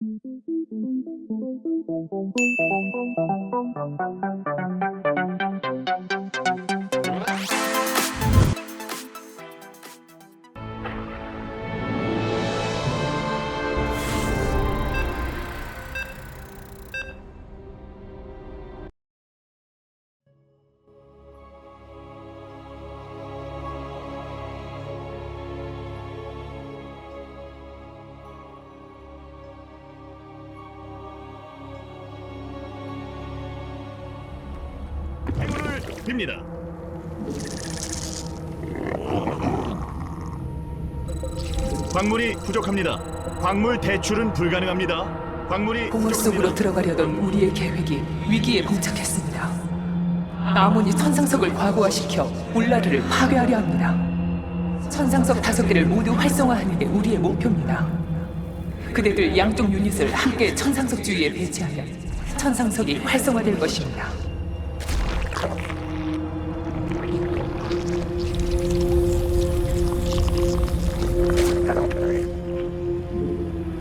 Thank you. 을 빕니다. 광물이 부족합니다. 광물 대출은 불가능합니다. 광물이 공허 속으로 부족합니다. 들어가려던 우리의 계획이 위기에 봉착했습니다. 아몬이 천상석을 과거화시켜 울라르를 파괴하려 합니다. 천상석 다섯 개를 모두 활성화하는 게 우리의 목표입니다. 그대들 양쪽 유닛을 함께 천상석 주위에 배치하면 천상석이 활성화될 것입니다.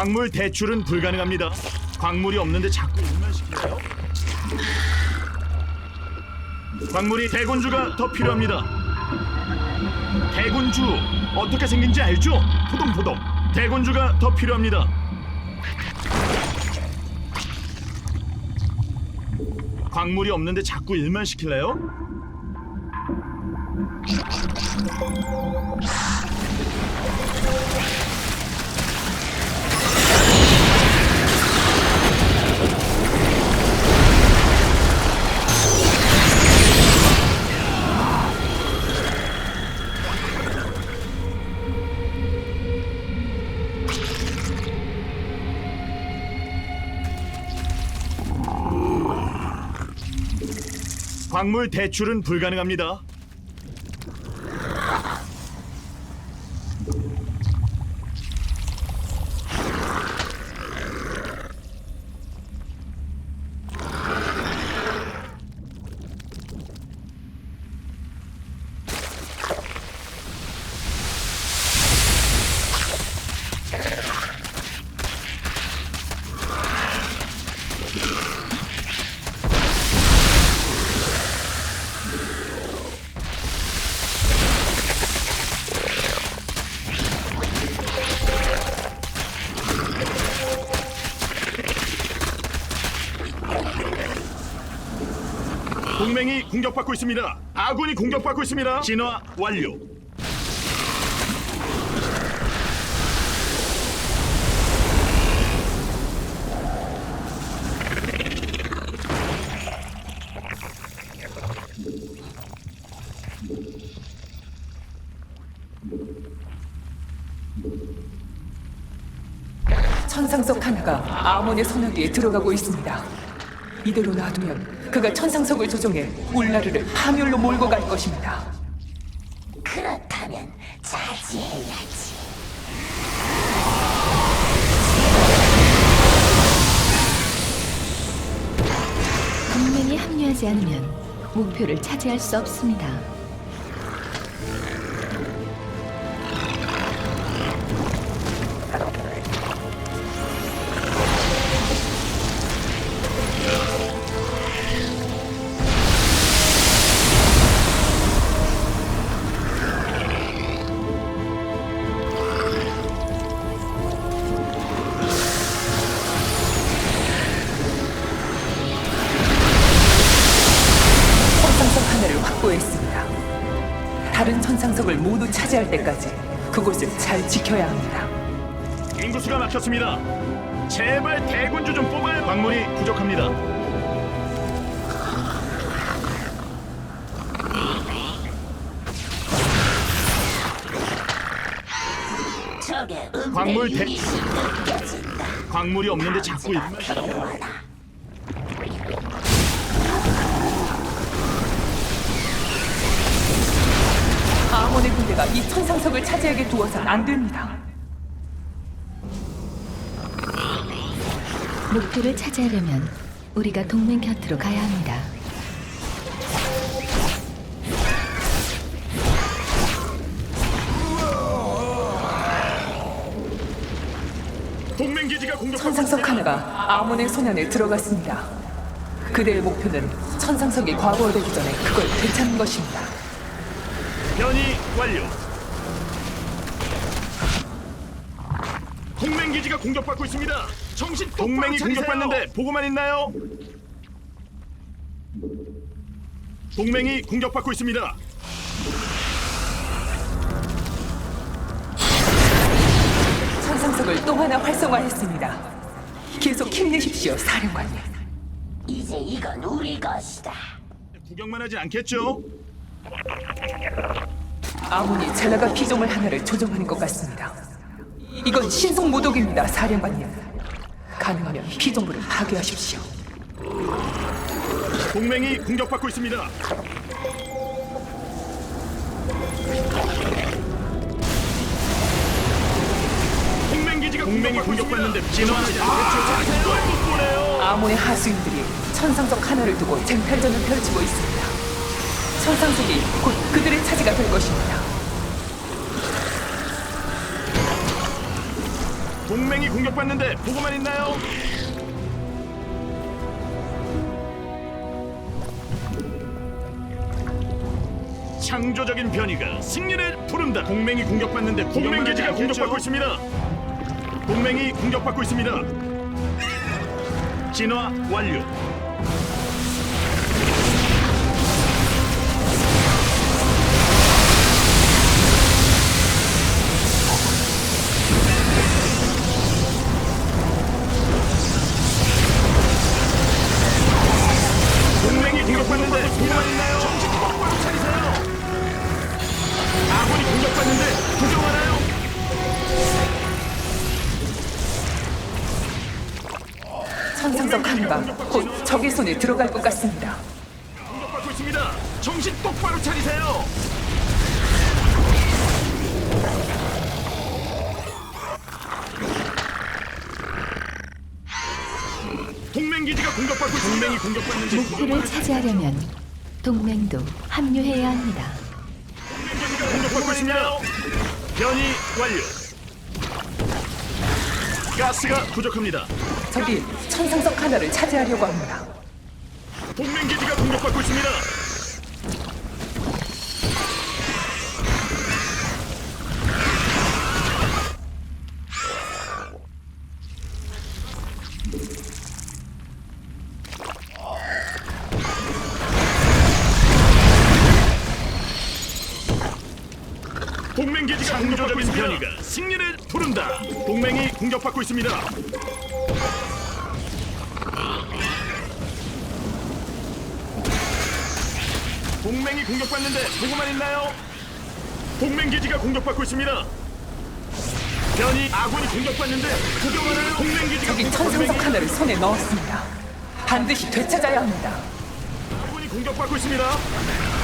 광물 대출은 불가능합니다. 광물이 없는데 자꾸 시킬래요? 광물이 대군주가 더 필요합니다. 대군주 어떻게 생긴지 알죠? 포동포동. 대군주가 더 필요합니다. 광물이 없는데 자꾸 일만 시킬래요? 광물 대출은 불가능합니다. 동맹이 공격받고 있습니다. 아군이 공격받고 있습니다. 진화 완료. 천상석 하나가 아몬의 소나기에 들어가고 있습니다. 이대로 놔두면 그가 천상석을 조종해 울라르를 파멸로 몰고 갈 것입니다. 그렇다면 자제해야지. 동맹이 합류하지 않으면 목표를 차지할 수 없습니다. 상석을 모두 차지할 때까지 그곳을 잘 지켜야 합니다. 인구수가 막혔습니다. 제발 대군주 좀 뽑아요. 광물이 부족합니다. 광물 대-. 광물이 없는데 자꾸 일만 필요하다. 군대가 이 천상석을 차지하게 두어선 안 됩니다. 목표를 차지하려면 우리가 동맹 곁으로 가야 합니다. 동맹 기지가 공격받고 천상석. 하나가 아몬의 소년에 들어갔습니다. 그대의 목표는 천상석이 과거되기 전에 그걸 되찾는 것입니다. 변이 완료. 동맹 기지가 공격받고 있습니다. 정신 동맹이 공격받는데 보고만 있나요? 동맹이 공격받고 있습니다. 천상석을 또 하나 활성화했습니다. 계속 힘내십시오, 사령관님. 이제 이건 우리 것이다. 구경만 하지 않겠죠? 아몬이 젤라가 피조물 하나를 조종하는 것 같습니다. 이건 신속 모독입니다, 사령관님. 가능하면 피조물을 파괴하십시오. 동맹이 공격받고 있습니다. 동맹 기지가 동맹이 공격받는데 진화하지 않겠죠? 이걸 못 보네요. 아몬의 하수인들이 천상석 하나를 두고 쟁탈전을 펼치고 있습니다. 천상석이 곧 그들의 차지가 될 것입니다. 동맹이 공격받는데 보고만 있나요? 창조적인 변이가 승리를 부른다. 동맹이 공격받는데 동맹 기지가 공격받고 있습니다. 동맹이 공격받고 있습니다. 진화 완료. 차지하려면 동맹도 합류해야 합니다. 기지가 공격받고 있습니다. 변이 완료. 가스가 부족합니다. 적이 천상석 하나를 차지하려고 합니다. 동맹 기지가 공격받고 있습니다. 공격받고 있습니다. 동맹이 공격받는데 보고만 있나요? 동맹 기지가 공격받고 있습니다. 변이 아군이 공격받는데 구경하나요? 동맹 기지가 적이 천상석. 하나를 손에 넣었습니다. 반드시 되찾아야 합니다. 아군이 공격받고 있습니다.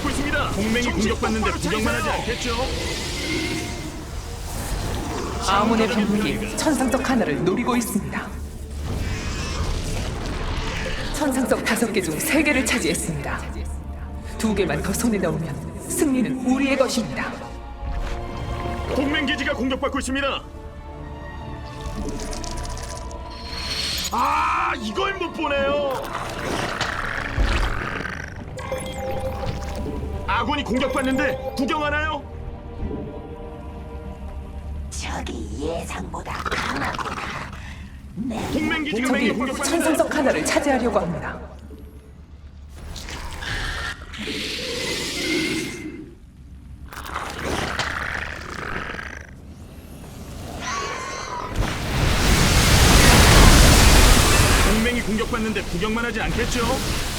공격받고 있습니다. 동맹이 공격받는데 구경만 하지 않겠죠? 아몬의 병력이 천상석 하나를 노리고 있습니다. 천상석 다섯 개 중 세 개를 차지했습니다. 두 개만 더 손에 넣으면 승리는 우리의 것입니다. 동맹 기지가 공격받고 있습니다. 아, 이걸 못 보네요. 아군이 공격받는데 구경하나요? 적이 예상보다 강하구나. 내 동맹 기지가 적이 공격받는데 천상석 하나를 차지하려고 합니다. 동맹이 공격받는데 구경만 하지 않겠죠?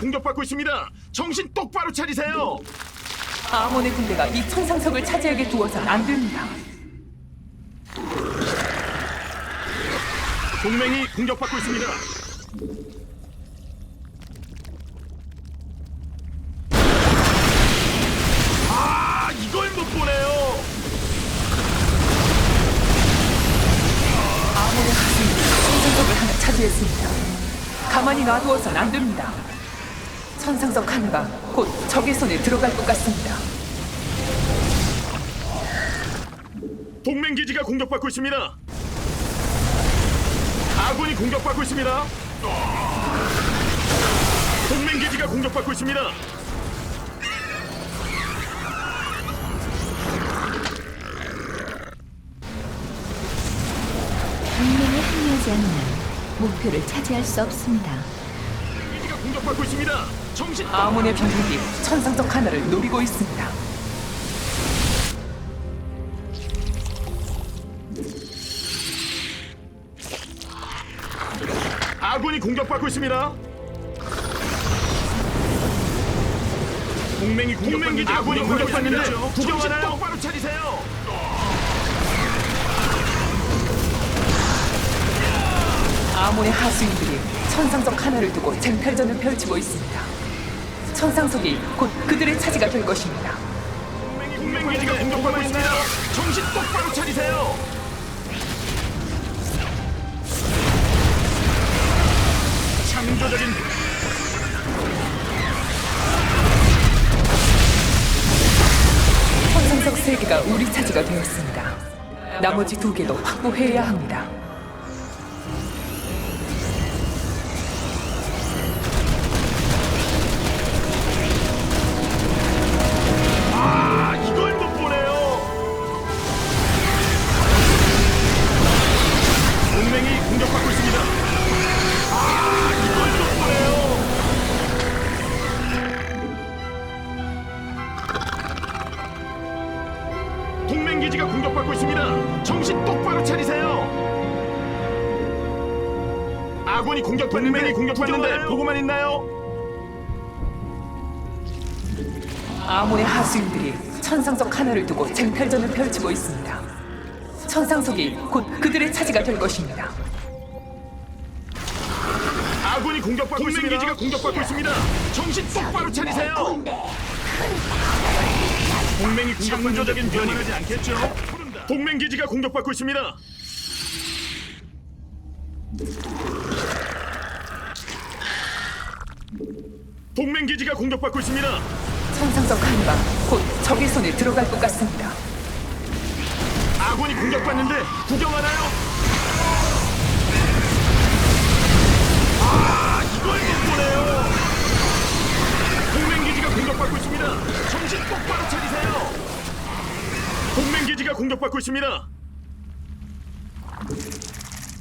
공격받고 있습니다. 정신 똑바로 차리세요. 아몬의 군대가 이 천상석을 차지하게 두어선 안 됩니다. 동맹이 공격받고 있습니다. 아, 이걸 못 보네요. 아몬의 가슴이 천상석을 하나 차지했습니다. 가만히 놔두어선 안 됩니다. 천상석 하나가 곧 적의 손에 들어갈 것 같습니다. 동맹 기지가 공격받고 있습니다. 아군이 공격받고 있습니다. 동맹 기지가 공격받고 있습니다. 동맹에 합류하지 않으면 목표를 차지할 수 없습니다. 기지가 공격받고 있습니다. 아몬의 병력이 천상석 하나를 노리고 있습니다. 아군이 공격받고 있습니다. 동맹이 공격받는데 아군이 공격받는데 구경하나요? 똑바로 차리세요. 아몬의 하수인들이 천상석 하나를 두고 쟁탈전을 펼치고 있습니다. 천상석이 곧 그들의 차지가 될 것입니다. 동맹 기지가 공격받고 있습니다. 정신 똑바로 차리세요. 창조적인 천상석 세 개가 우리 차지가 되었습니다. 나머지 두 개도 확보해야 합니다. 아군이 공격받는데 공격받는데 보고만 있나요? 아몬의 하수인들이 천상석 하나를 두고 쟁탈전을 펼치고 있습니다. 천상석이 곧 그들의 차지가 될 것입니다. 아군이 공격받고 있습니다. 동맹 기지가 공격받고 있습니다. 정신 똑바로 차리세요. 동맹이 창조적인 변이하지 않겠죠? 동맹 기지가 공격받고 있습니다. 동맹 기지가 공격받고 있습니다. 천상석 하나가 곧 적의 손에 들어갈 것 같습니다. 아군이 공격받는데 구경하나요? 아, 이걸 못 보네요. 동맹 기지가 공격받고 있습니다. 정신 똑바로 차리세요. 동맹 기지가 공격받고 있습니다.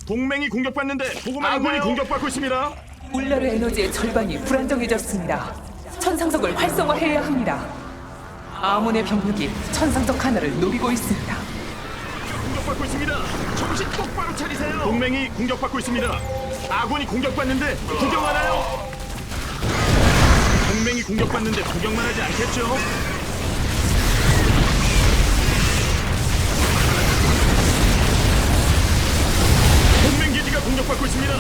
동맹이 공격받는데 보고만 아군이 공격받고 있습니다. 울라르 에너지의 절반이 불안정해졌습니다. 천상석을 활성화해야 합니다. 아몬의 병력이 천상석 하나를 노리고 있습니다. 공격받고 있습니다. 정신 똑바로 차리세요. 동맹이 공격받고 있습니다. 아군이 공격받는데 구경하나요? 동맹이 공격받는데 구경만 하지 않겠죠?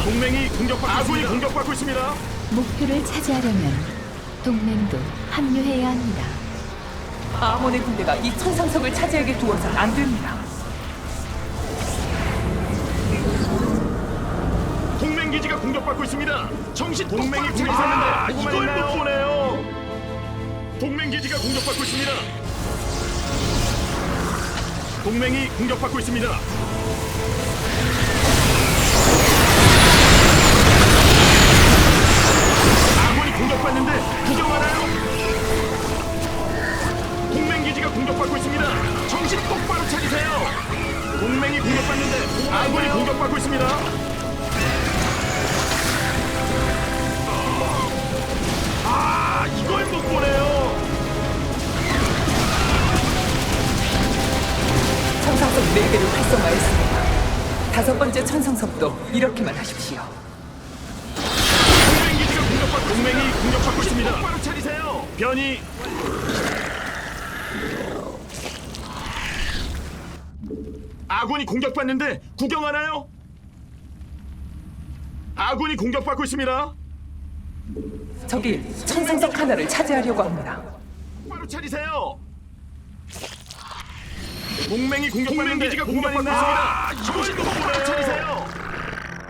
동맹이 공격받고 아군이 공격받고 있습니다. 목표를 차지하려면 동맹도 합류해야 합니다. 아몬의 군대가 이 천상석을 차지하게 두어선 안 됩니다. 동맹 기지가 공격받고 있습니다. 정신 동맹이 공격받는데 이걸 못 보네요. 동맹 기지가 공격받고 있습니다. 동맹이 공격받고 있습니다. 아군이 공격받는데 구경하나요? 아군이 공격받고 있습니다. 적이 천상석 하나를 차지하려고 합니다. 똑바로 차리세요. 동맹이 공격받는데 기지가 공격받고 있습니다. 이것이 똑바로 차리세요.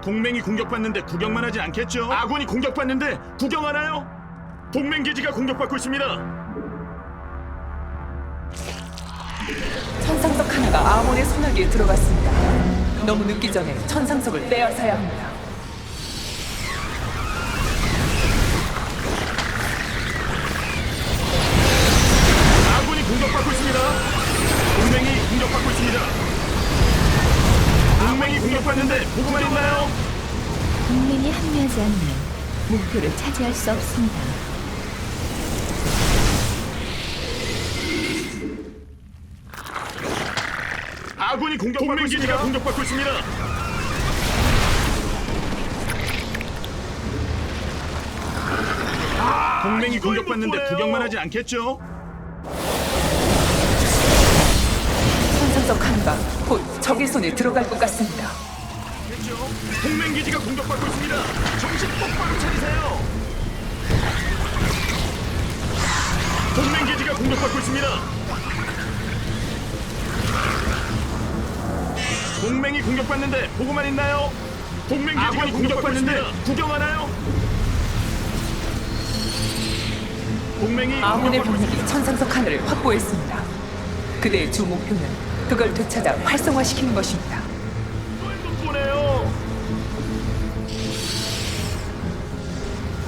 동맹이 공격받는데 구경만 하지 않겠죠? 아군이 공격받는데 구경하나요? 동맹 기지가 공격받고 있습니다. 하나가 아몬의 소나기에 들어갔습니다. 너무 늦기 전에 천상석을 빼앗아야 합니다. 아군이 공격받고 있습니다. 동맹이 공격받고 있습니다. 동맹이 공격받는데 보고만 있나요? 동맹이 합류하지 않으면 목표를 차지할 수 없습니다. 공격받고 있습니다. 공격받고 있습니다. 동맹이 공격받는데 구경만 하지 않겠죠? 천상석 하나가 곧 적의 손에 들어갈 것 같습니다. 그렇죠? 동맹 기지가 공격받고 있습니다. 정신 똑바로 차리세요. 동맹 기지가 공격받고 있습니다. 동맹이 공격받는데 보고만 있나요? 동맹 기지가 공격받는데 구경하나요? 동맹이 아몬의 병력이 천상석 하나를 확보했습니다. 그대의 주 목표는 그걸 되찾아 활성화시키는 것입니다. 보내요.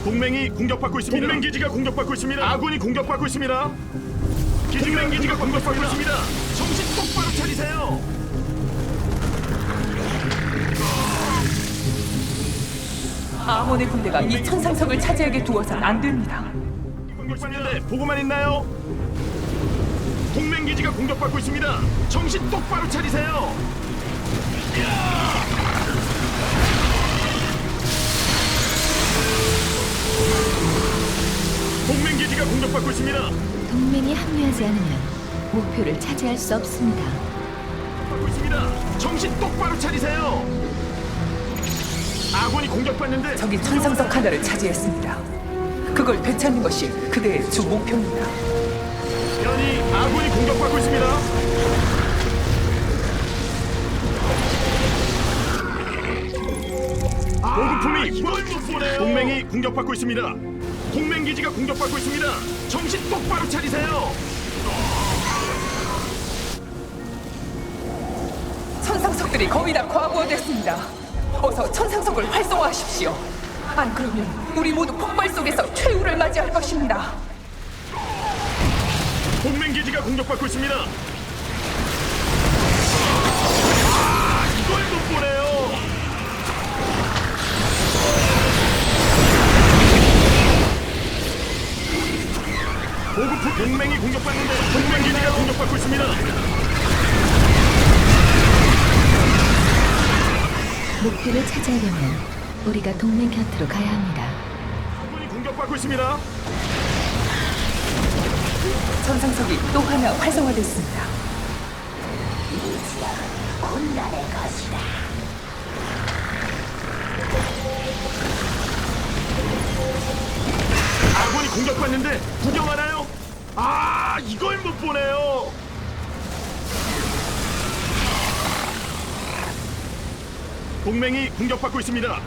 동맹이 공격받고 있습니다. 동맹 기지가 공격받고 있습니다. 아군이 공격받고 있습니다. 동맹 기지가 공격받고 있습니다. 정신 똑바로 차리세요. 아몬의 군대가 이 천상석을 차지하게 두어선 안 됩니다. 공격받는데 보고만 있나요? 동맹 기지가 공격받고 있습니다. 정신 똑바로 차리세요. 동맹 기지가 공격받고 있습니다. 동맹이 합류하지 않으면 목표를 차지할 수 없습니다. 받고 있습니다. 정신 똑바로 차리세요. 아군이 공격받는데 적이 천상석 하나를 차지했습니다. 그걸 되찾는 것이 그대의 주 목표입니다. 연이 아군이 공격받고 있습니다. 보급품이 이걸 못 보네요. 동맹이 공격받고 있습니다. 동맹 기지가 공격받고 있습니다. 정신 똑바로 차리세요. 천상석들이 거의 다 과부하됐습니다. 어서 천상석을 활성화하십시오. 안 그러면 우리 모두 폭발 속에서 최후를 맞이할 것입니다. 동맹 기지가 공격받고 있습니다. 아, 보네요. 보급품 동맹이 공격받는데 동맹 기지가 공격받고 있습니다. 목표를 차지하려면 우리가 동맹 곁으로 가야 합니다. 아군이 공격받고 있습니다. 천상석이 또 하나 활성화됐습니다. 군단의 것이다. 아군이 공격받는데 구경하나요? 아 이걸 못 보네요. 동맹이 공격받고 있습니다.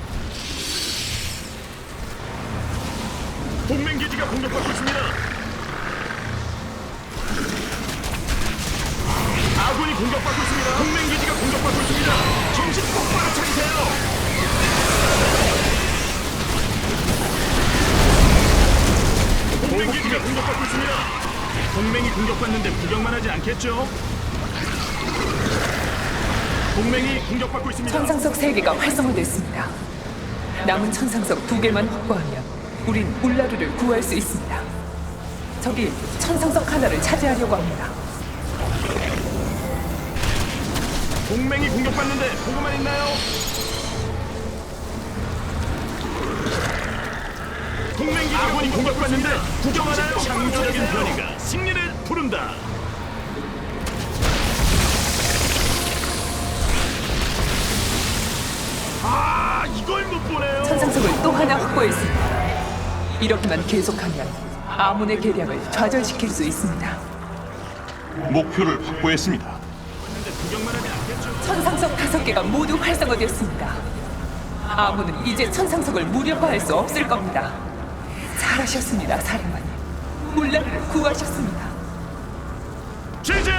동맹 기지가 공격받고 있습니다. 아군이 공격받고 있습니다. 동맹 기지가 공격받고 있습니다. 정신 똑바로 차리세요. 동맹 기지가 공격받고 있습니다. 동맹이 공격받는데 구경만 하지 않겠죠? 동맹이 공격받고 있습니다. 천상석 세개가 활성화됐습니다. 남은 천상석 두개만 확보하면 우린 울라르를 구할 수 있습니다. 적이 천상석 하나를 차지하려고 합니다. 동맹이 공격받는데 보고만 있나요? 동맹 기지가 공격받는데 구경하나요? 창조적인 변이가 승리를 부른다. 아 이걸 못 보네요. 천상석을 또 하나 확보했습니다. 이렇게만 계속하면 아문의 계략을 좌절시킬 수 있습니다. 목표를 확보했습니다. 천상석 다섯 개가 모두 활성화됐습니다. 아문은 이제 천상석을 무력화할 수 없을 겁니다. 잘하셨습니다, 사령관님. 물란을 구하셨습니다. 제재